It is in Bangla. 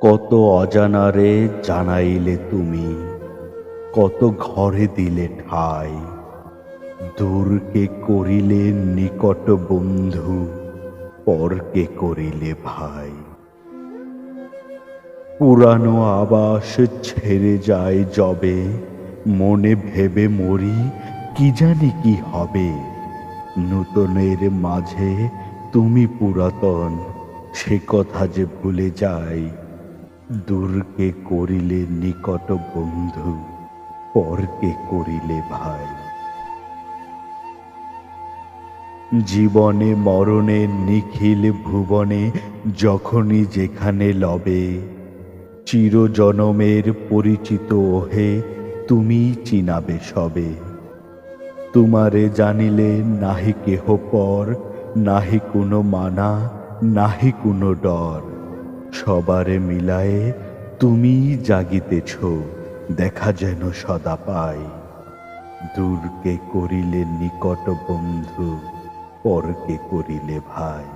কত অজানারে জানাইলে তুমি, কত ঘরে দিলে ঠাই। দূরকে করিলে নিকট বন্ধু, পরকে করিলে ভাই। পুরানো আবাস ছেড়ে যায় যবে, মনে ভেবে মরি কি জানি কি হবে। নূতনের মাঝে তুমি পুরাতন, সে কথা যে ভুলে যাই। দূরকে করিলে নিকট বন্ধু, পরকে করিলে ভাই। জীবনে, মরণে, নিখিল ভুবনে, যখনই যেখানে লবে, চিরজনমের পরিচিত ওহে তুমি চিনাবে সবে। তোমারে জানিলে নাহি কেহ পর, নাহি কোনো মানা, নাহি কোনো ডর। সবারে মিলায়ে তুমি জাগিতেছ, দেখা যেন সদা পাই। দূরকে করিলে নিকট বন্ধু পরকে করিলে ভাই।